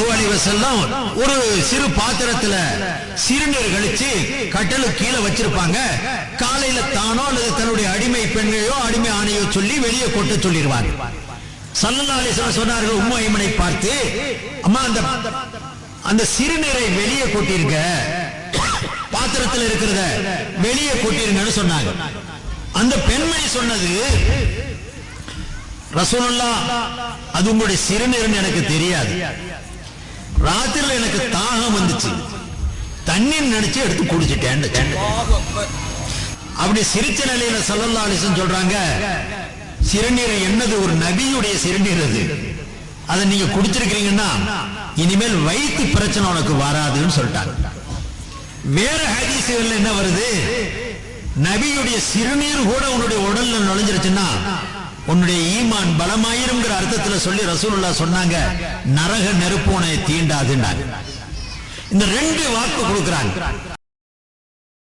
ஸல்லல்லாஹு ஒரு சிறு பாத்திரத்துல சிறுநீர் கழிச்சு கட்டலு கீழே வச்சிருப்பாங்க. காலையில தானோ அல்லது தன்னுடைய அடிமை பெண்ணையோ அடிமை ஆணையோ சொல்லி வெளியே கொட்ட சொல்லிடுவாங்க. ஸல்லல்லாஹு சொன்னார்கள் உம்மா ஐமனை பார்த்து அம்மா அந்த அந்த சிறுநீரை வெளியே கொட்டிருக்க. பாத்திரத்தில் இருக்கிறத வெளியே கொட்டிருங்கன்னு சொன்னாங்க. அந்த பெண்மணி சொன்னது ரசூலுல்லா அது உங்களுடைய சிறுநீர்னு எனக்கு தெரியாது. எனக்கு தாகம் வந்துச்சு. தண்ணீர் நினைச்சு எடுத்து குடிச்சிட்டேன் அப்படி சிரிச்ச நிலையில சல்லல்லா அலிசன் சொல்றாங்க சிறுநீரை என்னது? ஒரு நபியுடைய சிறுநீர் அது. அதை நீங்க குடிச்சிருக்கிறீங்கன்னா இனிமேல் வயிற்று பிரச்சனை உனக்கு வராதுன்னு சொல்லிட்டாங்க. வேற ஹதீசுகள் என்ன வருது? நபியுடைய சிறுநீர் கூட உன்னுடைய உடல்ல நுழைஞ்சிருச்சுன்னா உன்னுடைய ஈமான் பலமாயிருங்கிற அர்த்தத்துல சொல்லி ரசூலுல்லா சொன்னாங்க நரக நெருப்பு உனைய தீண்டாதுன்னாங்க. இந்த ரெண்டு வாக்கு கொடுக்கிறாங்க.